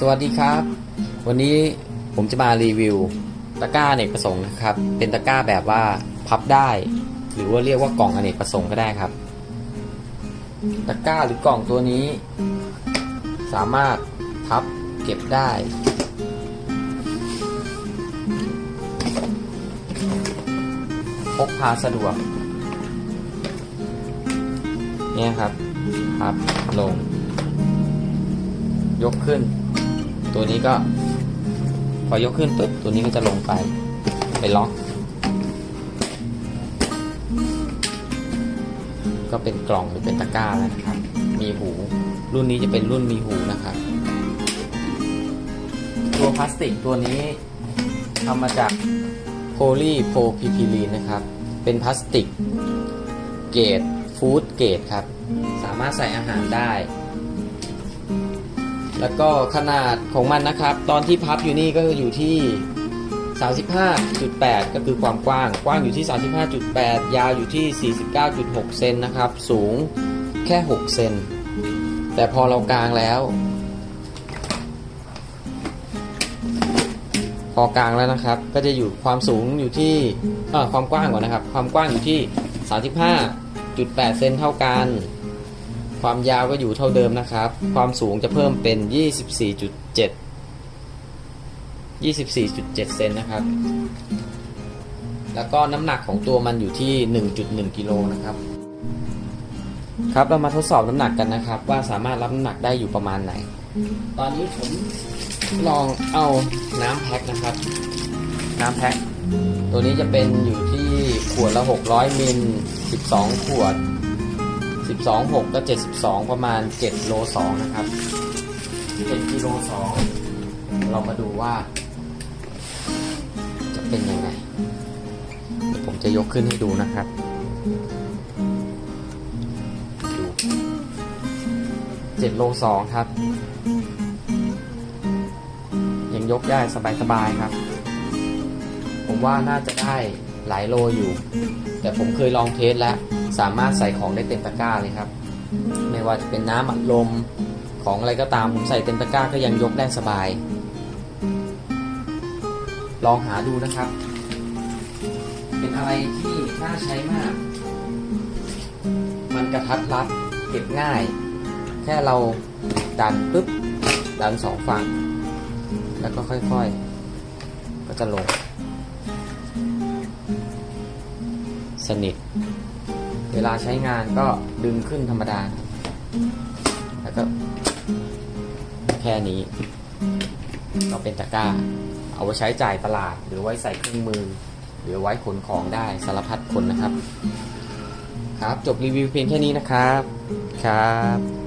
สวัสดีครับ วันนี้ผมจะมารีวิวตะกร้าอเนกประสงค์นะครับ เป็นตะกร้าแบบว่าพับได้ หรือว่าเรียกว่ากล่องอเนกประสงค์ก็ได้ครับ ตะกร้าหรือกล่องตัวนี้ สามารถพับเก็บได้ พกพาสะดวก เนี่ยครับพับลง ยกขึ้น ตัวนี้ก็ พอยกขึ้นปุ๊บตัวนี้ก็จะลงไป ไปล็อก ก็เป็นกล่องหรือเป็นตะกร้าแล้วนะครับ มีหู รุ่นนี้จะเป็นรุ่นมีหูนะครับ ตัวพลาสติกตัวนี้ทำมาจากโพลีโพพิพิลีนนะครับ เป็นพลาสติกเกรดฟู้ดเกรดครับ สามารถใส่อาหารได้ แล้วก็ขนาดของมันนะครับ ตอนที่พับอยู่นี่ก็อยู่ที่ 35.8 ก็คือความกว้าง กว้างอยู่ที่ 35.8 ยาวอยู่ที่ 49.6 เซนนะครับ สูงแค่ 6 เซน แต่พอเรากางแล้ว พอกลางแล้วนะครับ ก็จะอยู่ความสูงอยู่ที่ความกว้างก่อนนะครับ ความกว้างอยู่ที่ 35.8 เซนเท่ากัน ความยาวก็อยู่เท่าเดิมนะครับ ความสูงจะเพิ่มเป็น 24.7 24.7 เซนนะครับ แล้วก็น้ำหนักของตัวมันอยู่ที่ 1.1 กิโลนะครับ ครับเรามาทดสอบน้ำหนักกันนะครับ ว่าสามารถรับน้ำหนักได้อยู่ประมาณไหน ตอนนี้ผมลองเอาน้ำแพ็คนะครับ น้ำแพ็คตัวนี้จะเป็นอยู่ที่ขวดละ 600มิล12 ขวด 12 6 ก็ 72 ประมาณ 7 โล 2 นะครับ 7กิโล 2 เรามาดูว่า จะเป็นยังไง ผมจะยกขึ้นให้ดูนะครับดู7โล 2 ครับ ยังยกได้สบายๆครับ ผมว่าน่าจะได้หลายโลอยู่ แต่ผมเคยลองเทสแล้ว สามารถใส่ของได้เต็มตะกร้าเลยครับ ไม่ว่าจะเป็นน้ำอัดลมของอะไรก็ตามผมใส่เต็มตะกร้าก็ยังยกได้สบาย ลองหาดูนะครับ เป็นอะไรที่น่าใช้มาก มันกระทัดรัดเก็บง่าย แค่เราดันปุ๊บดันสองฝั่งแล้วก็ค่อยๆ ก็จะลง สนิท เวลาใช้งานก็ดึงขึ้นธรรมดา แล้วก็ แค่นี้ ก็เป็นตะกร้า เอาไว้ใช้จ่ายตลาด หรือไว้ใส่เครื่องมือ หรือไว้ขนของได้สารพัดคนนะครับ ครับจบรีวิวเพียงแค่นี้นะครับ ครับ